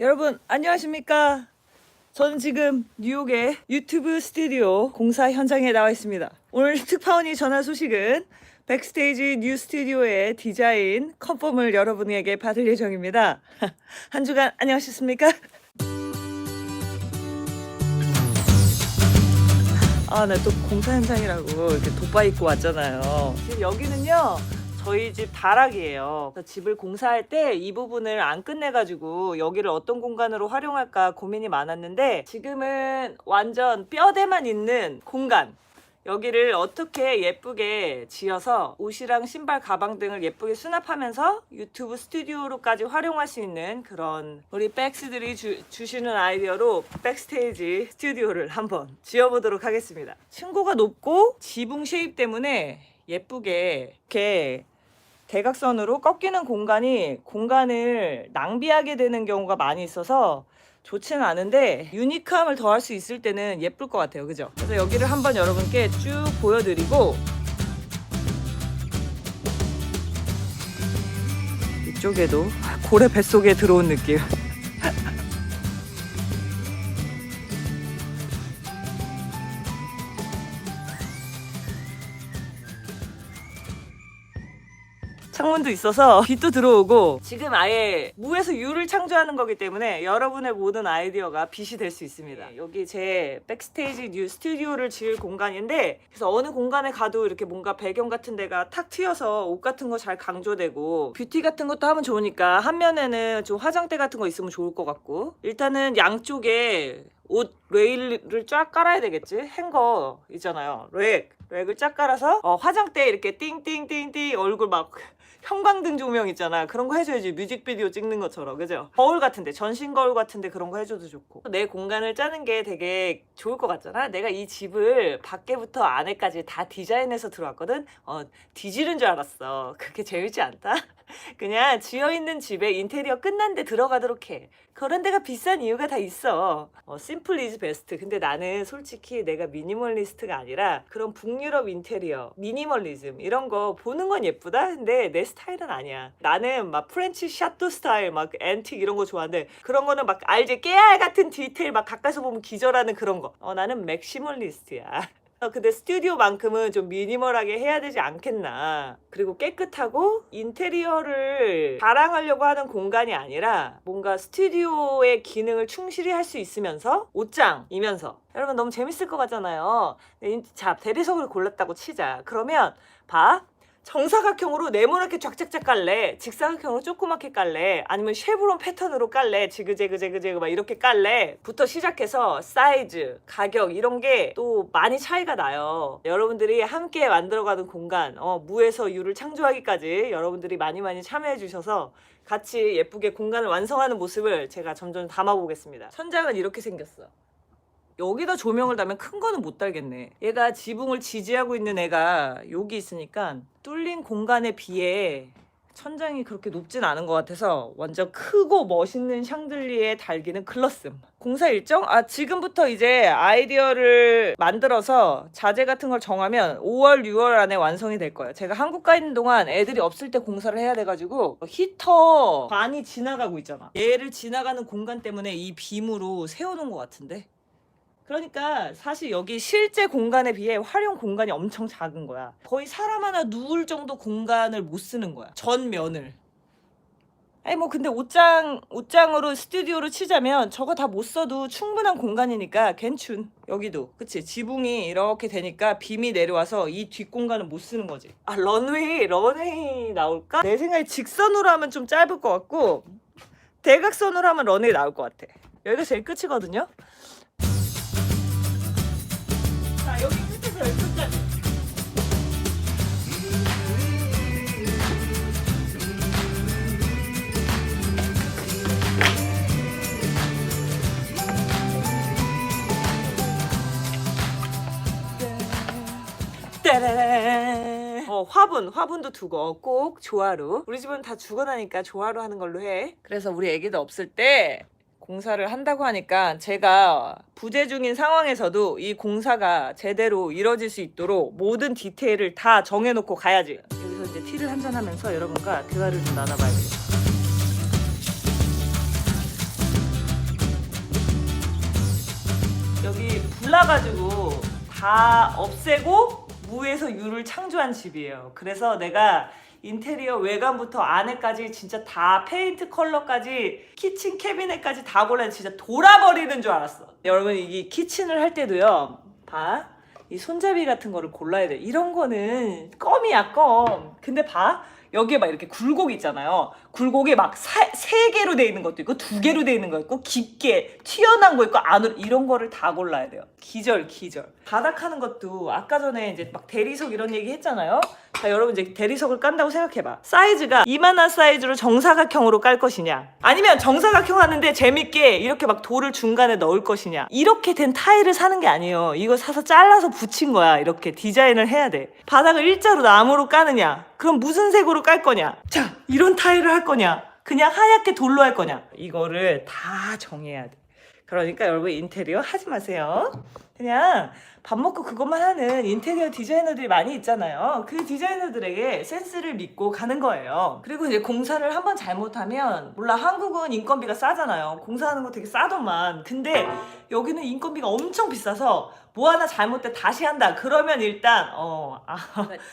여러분 안녕하십니까? 저는 지금 뉴욕의 유튜브 스튜디오 공사 현장에 나와 있습니다. 오늘 특파원이 전한 소식은 백스테이지 뉴 스튜디오의 디자인 컨펌을 여러분에게 받을 예정입니다. 한 주간 안녕하셨습니까? 아, 나 또 공사 현장이라고 이렇게 돋바 입고 왔잖아요. 지금 여기는요. 저희 집 다락이에요. 그래서 집을 공사할 때 이 부분을 안 끝내가지고 여기를 어떤 공간으로 활용할까 고민이 많았는데 지금은 완전 뼈대만 있는 공간. 여기를 어떻게 예쁘게 지어서 옷이랑 신발, 가방 등을 예쁘게 수납하면서 유튜브 스튜디오로까지 활용할 수 있는 그런 우리 백스들이 주, 주시는 아이디어로 백스테이지 스튜디오를 한번 지어보도록 하겠습니다. 층고가 높고 지붕 쉐입 때문에 예쁘게 이렇게 대각선으로 꺾이는 공간이 공간을 낭비하게 되는 경우가 많이 있어서 좋지는 않은데 유니크함을 더할 수 있을 때는 예쁠 것 같아요. 그죠? 그래서 여기를 한번 여러분께 쭉 보여드리고 이쪽에도 고래 뱃속에 들어온 느낌. 창문도 있어서 빛도 들어오고 지금 아예 무에서 유를 창조하는 거기 때문에 여러분의 모든 아이디어가 빛이 될 수 있습니다. 여기 제 백스테이지 뉴 스튜디오를 지을 공간인데 그래서 어느 공간에 가도 이렇게 뭔가 배경 같은 데가 탁 트여서 옷 같은 거 잘 강조되고 뷰티 같은 것도 하면 좋으니까 한 면에는 좀 화장대 같은 거 있으면 좋을 것 같고 일단은 양쪽에 옷 레일을 쫙 깔아야 되겠지? 행거 있잖아요. 렉. 렉을 쫙 깔아서 어, 화장대 이렇게 띵띵띵띵 얼굴 막 형광등 조명 있잖아. 그런 거 해줘야지 뮤직비디오 찍는 것처럼. 그죠? 거울 같은데 전신 거울 같은데 그런 거 해줘도 좋고. 내 공간을 짜는 게 되게 좋을 것 같잖아. 내가 이 집을 밖에부터 안에까지 다 디자인해서 들어왔거든? 어 뒤지는 줄 알았어. 그렇게 재밌지 않다 그냥 지어 있는 집에 인테리어 끝난 데 들어가도록 해. 그런 데가 비싼 이유가 다 있어. 어, 심플 이즈 베스트. 근데 나는 솔직히 내가 미니멀리스트가 아니라 그런 북유럽 인테리어, 미니멀리즘 이런 거 보는 건 예쁘다. 근데 내 스타일은 아니야. 나는 막 프렌치 샤또 스타일, 막 앤틱 이런 거 좋아하는데 그런 거는 막 알지 깨알 같은 디테일 막 가까이서 보면 기절하는 그런 거. 어, 나는 맥시멀리스트야. 어, 근데 스튜디오만큼은 좀 미니멀하게 해야 되지 않겠나. 그리고 깨끗하고 인테리어를 자랑하려고 하는 공간이 아니라 뭔가 스튜디오의 기능을 충실히 할 수 있으면서 옷장이면서 여러분 너무 재밌을 것 같잖아요. 네, 자, 대리석을 골랐다고 치자. 그러면 봐. 정사각형으로 네모나게 쫙쫙쫙 깔래. 직사각형으로 조그맣게 깔래. 아니면 쉐브론 패턴으로 깔래. 지그재그 재그재그 막 이렇게 깔래. 부터 시작해서 사이즈 가격 이런 게 또 많이 차이가 나요. 여러분들이 함께 만들어가는 공간 어, 무에서 유를 창조하기까지 여러분들이 많이 많이 참여해 주셔서 같이 예쁘게 공간을 완성하는 모습을 제가 점점 담아보겠습니다. 천장은 이렇게 생겼어 여기다 조명을 달면 큰 거는 못 달겠네. 얘가 지붕을 지지하고 있는 애가 여기 있으니까 뚫린 공간에 비해 천장이 그렇게 높진 않은 것 같아서 완전 크고 멋있는 샹들리에 달기는 클렀음. 공사 일정? 아, 지금부터 이제 아이디어를 만들어서 자재 같은 걸 정하면 5월, 6월 안에 완성이 될 거예요. 제가 한국 가 있는 동안 애들이 없을 때 공사를 해야 돼가지고 히터 반이 지나가고 있잖아. 얘를 지나가는 공간 때문에 이 빔으로 세워놓은 것 같은데. 그러니까 사실 여기 실제 공간에 비해 활용 공간이 엄청 작은 거야. 거의 사람 하나 누울 정도 공간을 못 쓰는 거야. 전 면을. 아니 뭐 근데 옷장 옷장으로 스튜디오로 치자면 저거 다 못 써도 충분한 공간이니까 괜춘 여기도 그치 지붕이 이렇게 되니까 빔이 내려와서 이 뒷공간은 못 쓰는 거지 아 런웨이 런웨이 나올까 내 생각에 직선으로 하면 좀 짧을 것 같고 대각선으로 하면 런웨이 나올 것 같아 여기가 제일 끝이거든요 따라란. 어 화분 화분도 두고 꼭 조화로 우리 집은 다 죽어나니까 조화로 하는 걸로 해 그래서 우리 애기들 없을 때 공사를 한다고 하니까 제가 부재 중인 상황에서도 이 공사가 제대로 이뤄질 수 있도록 모든 디테일을 다 정해놓고 가야지. 여기서 이제 티를 한잔 하면서 여러분과 대화를 좀 나눠봐야겠다. 여기 불나가지고 다 없애고 무에서 유를 창조한 집이에요. 그래서 내가 인테리어 외관부터 안에까지 진짜 다 페인트 컬러까지 키친 캐비넷까지 다 골라 진짜 돌아버리는 줄 알았어. 여러분 이 키친을 할 때도요. 봐. 이 손잡이 같은 거를 골라야 돼. 이런 거는 껌이야 껌. 근데 봐. 여기에 막 이렇게 굴곡 있잖아요. 굴곡이 막 세 개로 돼 있는 것도 있고 두 개로 돼 있는 거 있고 깊게 튀어나온 거 있고 안으로 이런 거를 다 골라야 돼요. 기절 기절. 바닥 하는 것도 아까 전에 이제 막 대리석 이런 얘기 했잖아요. 자 여러분 이제 대리석을 깐다고 생각해봐. 사이즈가 이만한 사이즈로 정사각형으로 깔 것이냐 아니면 정사각형 하는데 재밌게 이렇게 막 돌을 중간에 넣을 것이냐 이렇게 된 타일을 사는 게 아니에요. 이거 사서 잘라서 붙인 거야. 이렇게 디자인을 해야 돼. 바닥을 일자로 나무로 까느냐 그럼 무슨 색으로 깔 거냐 자 이런 타일을 할 거냐 그냥 하얗게 돌로 할 거냐 이거를 다 정해야 돼. 그러니까 여러분 인테리어 하지 마세요. 그냥 밥 먹고 그것만 하는 인테리어 디자이너들이 많이 있잖아요. 그 디자이너들에게 센스를 믿고 가는 거예요. 그리고 이제 공사를 한번 잘못하면 몰라 한국은 인건비가 싸잖아요. 공사하는 거 되게 싸더만. 근데 여기는 인건비가 엄청 비싸서 뭐 하나 잘못돼 다시 한다. 그러면 일단 어 아,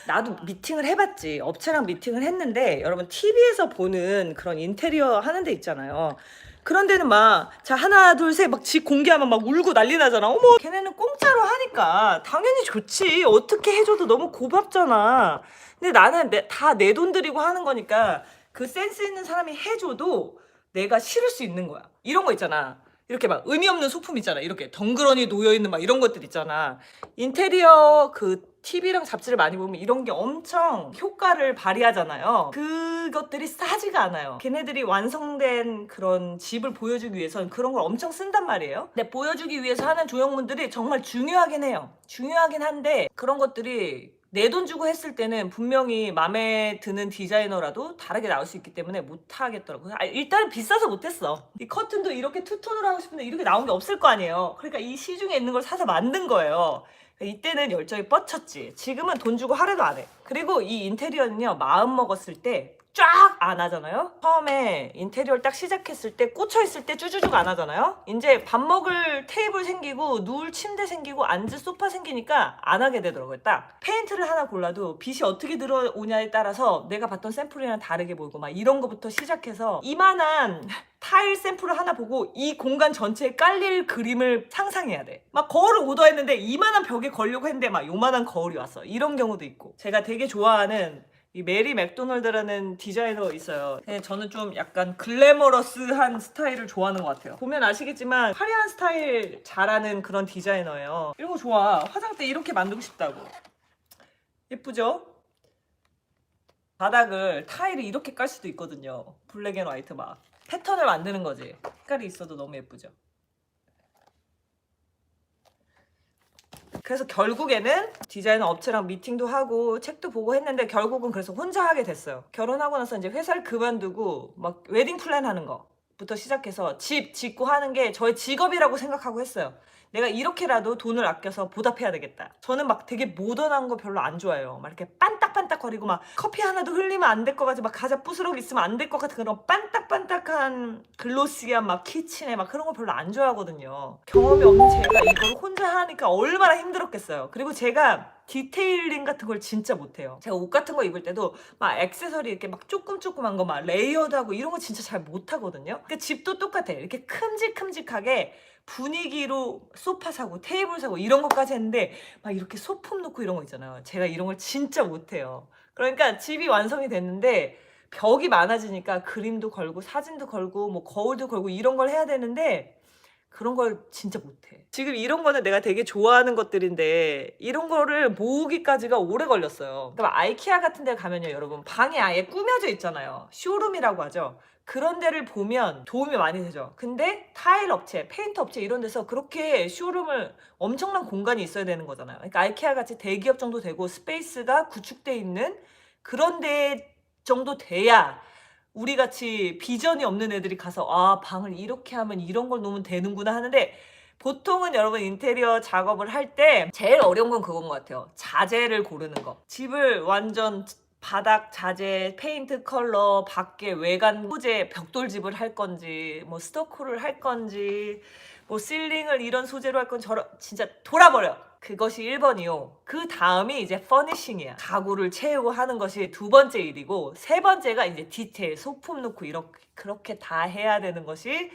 나도 미팅을 해봤지. 업체랑 미팅을 했는데 여러분 TV에서 보는 그런 인테리어 하는 데 있잖아요. 그런 데는 막, 자, 하나, 둘, 셋, 막 집 공개하면 막 울고 난리 나잖아. 어머, 걔네는 공짜로 하니까 당연히 좋지. 어떻게 해줘도 너무 고맙잖아. 근데 나는 다 내 돈 들이고 하는 거니까 그 센스 있는 사람이 해줘도 내가 싫을 수 있는 거야. 이런 거 있잖아. 이렇게 막 의미 없는 소품 있잖아. 이렇게 덩그러니 놓여 있는 막 이런 것들 있잖아. 인테리어 그 TV랑 잡지를 많이 보면 이런 게 엄청 효과를 발휘하잖아요. 그것들이 싸지가 않아요. 걔네들이 완성된 그런 집을 보여주기 위해서는 그런 걸 엄청 쓴단 말이에요. 근데 보여주기 위해서 하는 조형물들이 정말 중요하긴 해요. 중요하긴 한데 그런 것들이 내 돈 주고 했을 때는 분명히 마음에 드는 디자이너라도 다르게 나올 수 있기 때문에 못 하겠더라고요. 아, 일단은 비싸서 못했어. 이 커튼도 이렇게 투톤으로 하고 싶은데 이렇게 나온 게 없을 거 아니에요. 그러니까 이 시중에 있는 걸 사서 만든 거예요. 이때는 열정이 뻗쳤지. 지금은 돈 주고 하려도 안 해. 그리고 이 인테리어는요, 마음 먹었을 때 쫙 안 하잖아요. 처음에 인테리어를 딱 시작했을 때 꽂혀 있을 때 쭈쭈쭈 안 하잖아요. 이제 밥 먹을 테이블 생기고 누울 침대 생기고 앉을 소파 생기니까 안 하게 되더라고요. 딱 페인트를 하나 골라도 빛이 어떻게 들어오냐에 따라서 내가 봤던 샘플이랑 다르게 보이고 막 이런 거부터 시작해서 이만한 타일 샘플을 하나 보고 이 공간 전체에 깔릴 그림을 상상해야 돼. 막 거울을 오더했는데 이만한 벽에 걸려고 했는데 막 요만한 거울이 왔어. 이런 경우도 있고. 제가 되게 좋아하는 이 메리 맥도널드라는 디자이너가 있어요. 근데 저는 좀 약간 글래머러스한 스타일을 좋아하는 것 같아요. 보면 아시겠지만 화려한 스타일 잘하는 그런 디자이너예요. 이런 거 좋아. 화장대 이렇게 만들고 싶다고. 예쁘죠? 바닥을 타일을 이렇게 깔 수도 있거든요. 블랙 앤 화이트 막. 패턴을 만드는 거지. 색깔이 있어도 너무 예쁘죠. 그래서 결국에는 디자이너 업체랑 미팅도 하고 책도 보고 했는데 결국은 그래서 혼자 하게 됐어요. 결혼하고 나서 이제 회사를 그만두고 막 웨딩 플랜 하는 거 부터 시작해서 집 짓고 하는 게 저의 직업이라고 생각하고 했어요. 내가 이렇게라도 돈을 아껴서 보답해야 되겠다. 저는 막 되게 모던한 거 별로 안 좋아해요. 막 이렇게 반딱반딱거리고 막 커피 하나도 흘리면 안 될 것 같이 막 과자 부스러기 있으면 안 될 것 같은 그런 반딱반딱한 글로시한 막 키친에 막 그런 거 별로 안 좋아하거든요. 경험이 없는 제가 이걸 혼자 하니까 얼마나 힘들었겠어요. 그리고 제가 디테일링 같은 걸 진짜 못해요. 제가 옷 같은 거 입을 때도 막 액세서리 이렇게 막 조금 조금한 거 막 레이어드하고 이런 거 진짜 잘 못하거든요. 그 집도 똑같아. 이렇게 큼직큼직하게 분위기로 소파 사고 테이블 사고 이런 것까지 했는데 막 이렇게 소품 놓고 이런 거 있잖아요. 제가 이런 걸 진짜 못해요. 그러니까 집이 완성이 됐는데 벽이 많아지니까 그림도 걸고 사진도 걸고 뭐 거울도 걸고 이런 걸 해야 되는데 그런 걸 진짜 못해. 지금 이런 거는 내가 되게 좋아하는 것들인데 이런 거를 모으기까지가 오래 걸렸어요. 그러니까 아이키아 같은 데 가면요, 여러분 방이 아예 꾸며져 있잖아요. 쇼룸이라고 하죠. 그런 데를 보면 도움이 많이 되죠. 근데 타일 업체, 페인트 업체 이런 데서 그렇게 쇼룸을 엄청난 공간이 있어야 되는 거잖아요. 그러니까 아이케아 같이 대기업 정도 되고 스페이스가 구축돼 있는 그런 데 정도 돼야 우리 같이 비전이 없는 애들이 가서 아 방을 이렇게 하면 이런 걸 놓으면 되는구나 하는데 보통은 여러분 인테리어 작업을 할 때 제일 어려운 건 그건 것 같아요. 자재를 고르는 거. 집을 완전 바닥 자재, 페인트 컬러, 밖에 외관 소재 벽돌집을 할 건지, 뭐 스토커를 할 건지, 뭐 실링을 이런 소재로 할 건 저런 진짜 돌아버려. 그것이 1번이요. 그 다음이 이제 퍼니싱이야. 가구를 채우고 하는 것이 두 번째 일이고 세 번째가 이제 디테일, 소품 넣고 이렇게 그렇게 다 해야 되는 것이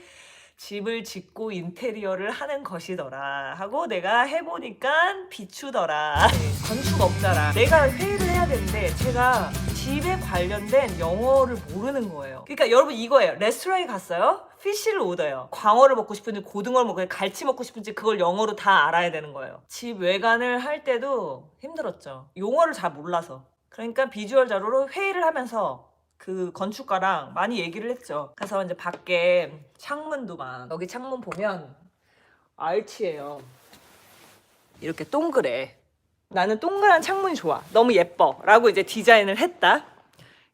집을 짓고 인테리어를 하는 것이더라 하고 내가 해보니까 비추더라 네, 건축업자라 내가 회의를 해야 되는데 제가 집에 관련된 영어를 모르는 거예요. 그러니까 여러분 이거예요. 레스토랑에 갔어요. 피쉬를 오더요. 광어를 먹고 싶은지 고등어를 먹고 갈치 먹고 싶은지 그걸 영어로 다 알아야 되는 거예요. 집 외관을 할 때도 힘들었죠. 용어를 잘 몰라서. 그러니까 비주얼 자료로 회의를 하면서 그 건축가랑 많이 얘기를 했죠. 그래서 이제 밖에 창문도 막 여기 창문 보면 알치예요. 이렇게 동그래. 나는 동그란 창문이 좋아. 너무 예뻐. 라고 이제 디자인을 했다.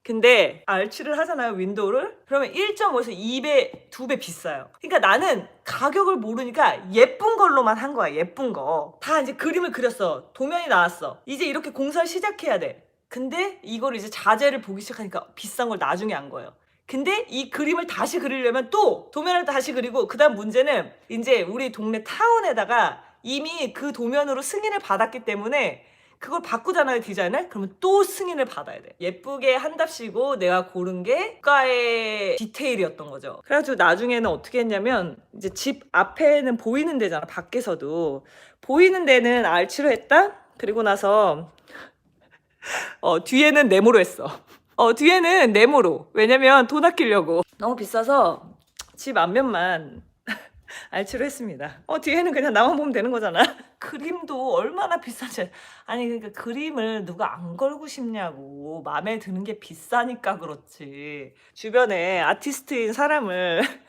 근데 알치를 하잖아요, 윈도우를. 그러면 1.5에서 2배, 2배 비싸요. 그러니까 나는 가격을 모르니까 예쁜 걸로만 한 거야, 예쁜 거. 다 이제 그림을 그렸어. 도면이 나왔어. 이제 이렇게 공사를 시작해야 돼. 근데 이걸 이제 자재를 보기 시작하니까 비싼 걸 나중에 안 거예요. 근데 이 그림을 다시 그리려면 또 도면을 다시 그리고 그다음 문제는 이제 우리 동네 타운에다가 이미 그 도면으로 승인을 받았기 때문에 그걸 바꾸잖아요 디자인을 그러면 또 승인을 받아야 돼 예쁘게 한답시고 내가 고른 게 국가의 디테일이었던 거죠 그래가지고 나중에는 어떻게 했냐면 이제 집 앞에는 보이는 데잖아 밖에서도 보이는 데는 알치로 했다 그리고 나서 어, 뒤에는 네모로 했어. 어, 뒤에는 네모로. 왜냐면 돈 아끼려고. 너무 비싸서 집 앞면만 알치로 했습니다. 어, 뒤에는 그냥 나만 보면 되는 거잖아. 그림도 얼마나 비싼지. 아니, 그러니까 그림을 누가 안 걸고 싶냐고. 마음에 드는 게 비싸니까 그렇지. 주변에 아티스트인 사람을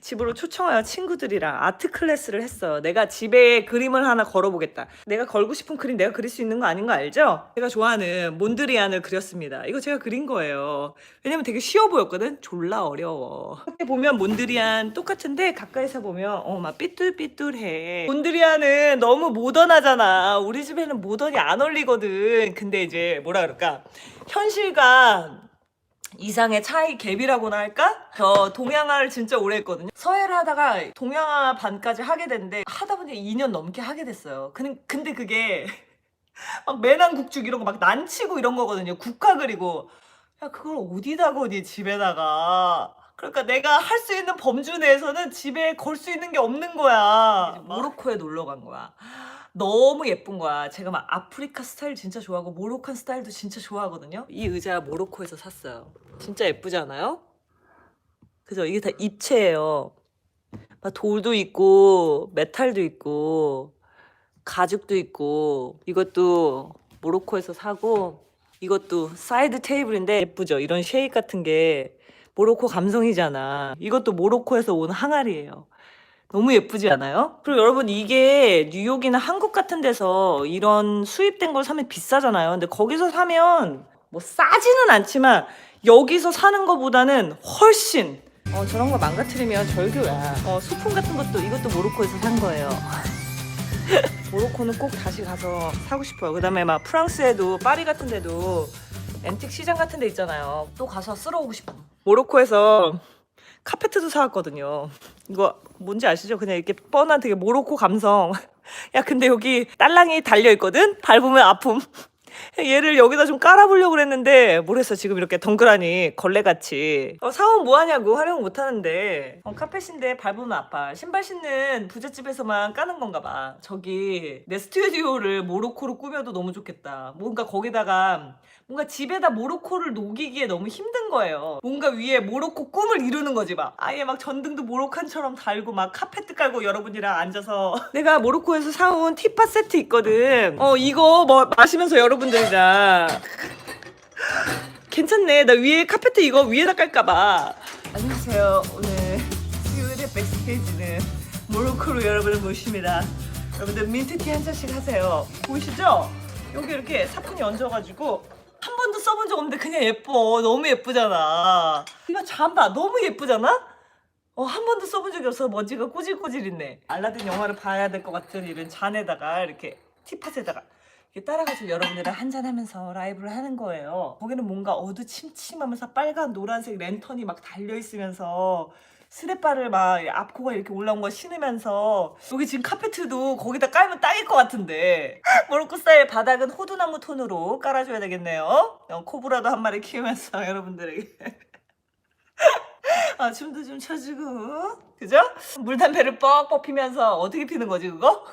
집으로 초청하여 친구들이랑 아트 클래스를 했어요. 내가 집에 그림을 하나 걸어보겠다. 내가 걸고 싶은 그림 내가 그릴 수 있는 거 아닌 거 알죠? 제가 좋아하는 몬드리안을 그렸습니다. 이거 제가 그린 거예요. 왜냐면 되게 쉬워 보였거든? 졸라 어려워. 이렇게 보면 몬드리안 똑같은데 가까이서 보면 어, 막 삐뚤삐뚤해. 몬드리안은 너무 모던하잖아. 우리 집에는 모던이 안 어울리거든. 근데 이제 뭐라 그럴까? 현실과 이상의 차이 갭이라고나 할까? 저 동양화를 진짜 오래 했거든요. 서예를 하다가 동양화 반까지 하게 됐는데 하다 보니 2년 넘게 하게 됐어요. 근데, 근데 그게 막 매난국죽 이런 거 막 난치고 이런 거거든요. 국화 그리고 야 그걸 어디다 거니 집에다가 그러니까 내가 할 수 있는 범주 내에서는 집에 걸 수 있는 게 없는 거야. 모로코에 놀러 간 거야. 너무 예쁜 거야. 제가 막 아프리카 스타일 진짜 좋아하고 모로칸 스타일도 진짜 좋아하거든요. 이 의자 모로코에서 샀어요. 진짜 예쁘지 않아요? 그죠? 이게 다 입체예요. 막 돌도 있고 메탈도 있고 가죽도 있고 이것도 모로코에서 사고 이것도 사이드 테이블인데 예쁘죠? 이런 쉐입 같은 게 모로코 감성이잖아. 이것도 모로코에서 온 항아리예요. 너무 예쁘지 않아요? 그리고 여러분 이게 뉴욕이나 한국 같은 데서 이런 수입된 걸 사면 비싸잖아요. 근데 거기서 사면 뭐 싸지는 않지만 여기서 사는 거보다는 훨씬 어 저런 거 망가뜨리면 절교야. 어 소품 같은 것도 이것도 모로코에서 산 거예요. 모로코는 꼭 다시 가서 사고 싶어요. 그다음에 막 프랑스에도 파리 같은 데도 앤틱 시장 같은 데 있잖아요. 또 가서 쓸어오고 싶어. 모로코에서 카페트도 사왔거든요. 이거 뭔지 아시죠? 그냥 이렇게 뻔한 되게 모로코 감성. 야, 근데 여기 딸랑이 달려 있거든? 밟으면 아픔. 얘를 여기다 좀 깔아보려고 그랬는데 모르겠어 지금 이렇게 덩그라니 걸레같이. 어, 사온 뭐하냐고 활용 못하는데. 어, 카펫인데 밟으면 아파. 신발 신는 부잣집에서만 까는 건가 봐. 저기 내 스튜디오를 모로코로 꾸며도 너무 좋겠다. 뭔가 거기다가 뭔가 집에다 모로코를 녹이기에 너무 힘든 거예요. 뭔가 위에 모로코 꿈을 이루는 거지 막. 아예 막 전등도 모로칸처럼 달고 막 카페트 깔고 여러분이랑 앉아서. 내가 모로코에서 사온 티파 세트 있거든. 어 이거 뭐 마시면서 여러분 들이랑 괜찮네. 나 위에 카페트 이거 위에다 깔까봐. 안녕하세요. 오늘 수요일의 백스테이지는 모로코로 여러분을 모십니다. 여러분들 민트티 한 잔씩 하세요. 보이시죠? 여기 이렇게 사뿐히 얹어가지고 한 번도 써본 적 없는데 그냥 예뻐. 너무 예쁘잖아. 이거 잠바 너무 예쁘잖아? 어, 한 번도 써본 적이 없어 먼지가 꼬질꼬질 있네. 알라딘 영화를 봐야 될 것 같은 이런 잔에다가 이렇게 티팟에다가 따라가지고 여러분들이랑 한잔하면서 라이브를 하는 거예요. 거기는 뭔가 어두침침하면서 빨간 노란색 랜턴이 막 달려 있으면서 스레바를 막 앞코가 이렇게 올라온 거 신으면서 여기 지금 카페트도 거기다 깔면 딱일 것 같은데 모로코 스타일 바닥은 호두나무 톤으로 깔아줘야 되겠네요. 어, 코브라도 한 마리 키우면서 여러분들에게 아 춤도 좀 춰주고 그죠? 물담배를 뻑뻑 피면서 어떻게 피는 거지 그거?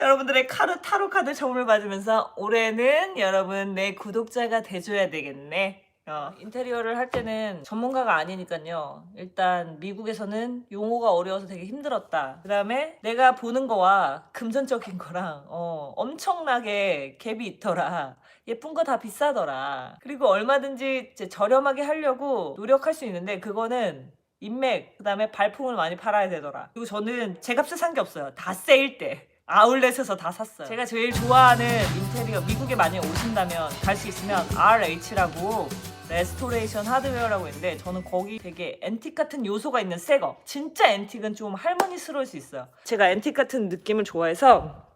여러분들의 카루 타로 카드 점을 받으면서 올해는 여러분 내 구독자가 돼줘야 되겠네. 어, 인테리어를 할 때는 전문가가 아니니까요. 일단 미국에서는 용어가 어려워서 되게 힘들었다. 그 다음에 내가 보는 거와 금전적인 거랑 어, 엄청나게 갭이 있더라. 예쁜 거 다 비싸더라. 그리고 얼마든지 저렴하게 하려고 노력할 수 있는데 그거는 인맥, 그 다음에 발품을 많이 팔아야 되더라. 그리고 저는 제 값에 산 게 없어요. 다 세일 때. 아울렛에서 다 샀어요. 제가 제일 좋아하는 인테리어, 미국에 많이 오신다면 갈 수 있으면 RH라고 레스토레이션 하드웨어라고 있는데 저는 거기 되게 앤틱 같은 요소가 있는 새거. 진짜 앤틱은 좀 할머니스러울 수 있어요. 제가 앤틱 같은 느낌을 좋아해서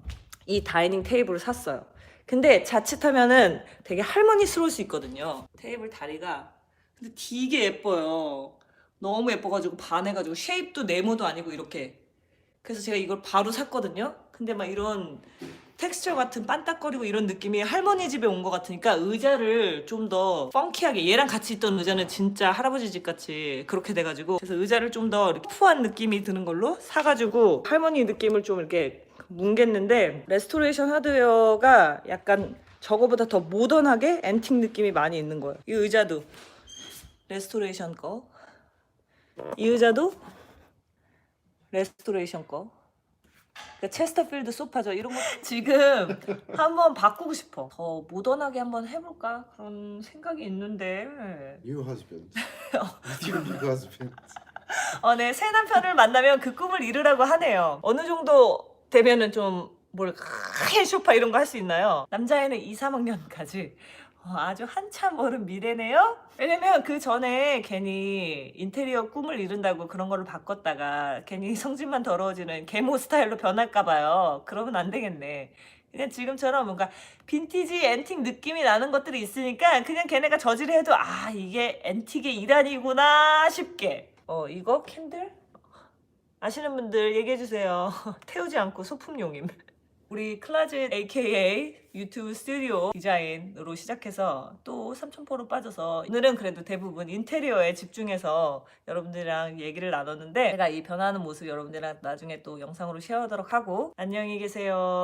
이 다이닝 테이블을 샀어요. 근데 자칫하면은 되게 할머니스러울 수 있거든요. 테이블 다리가 근데 되게 예뻐요. 너무 예뻐가지고 반해가지고 쉐입도 네모도 아니고 이렇게. 그래서 제가 이걸 바로 샀거든요 근데 막 이런 텍스처 같은 반딱거리고 이런 느낌이 할머니 집에 온 것 같으니까 의자를 좀 더 펑키하게 얘랑 같이 있던 의자는 진짜 할아버지 집 같이 그렇게 돼가지고 그래서 의자를 좀 더 푸한 느낌이 드는 걸로 사가지고 할머니 느낌을 좀 이렇게 뭉갰는데 레스토레이션 하드웨어가 약간 저거보다 더 모던하게 앤틱 느낌이 많이 있는 거예요. 이 의자도. 레스토레이션 거이 의자도 레스토레이션 거 그 체스터필드 소파죠. 이런 거 지금 한번 바꾸고 싶어. 더 모던하게 한번 해볼까 그런 생각이 있는데. New husband. New husband. 어, 네, 새 남편을 만나면 그 꿈을 이루라고 하네요. 어느 정도 되면은 좀뭘 크게 쇼파 이런 거 할 수 있나요? 남자애는 2, 3학년까지 어, 아주 한참 멀은 미래네요. 왜냐면 그 전에 괜히 인테리어 꿈을 이룬다고 그런 거를 바꿨다가 괜히 성질만 더러워지는 계모 스타일로 변할까 봐요. 그러면 안 되겠네. 그냥 지금처럼 뭔가 빈티지 앤틱 느낌이 나는 것들이 있으니까 그냥 걔네가 저지해도 아 이게 앤틱의 일환이구나 싶게. 어 이거 캔들 아시는 분들 얘기해 주세요. 태우지 않고 소품용임. 우리 클라젯 AKA 유튜브 스튜디오 디자인으로 시작해서 또 삼천포로 빠져서 오늘은 그래도 대부분 인테리어에 집중해서 여러분들이랑 얘기를 나눴는데 제가 이 변하는 모습 여러분들이랑 나중에 또 영상으로 쉐어하도록 하고 안녕히 계세요.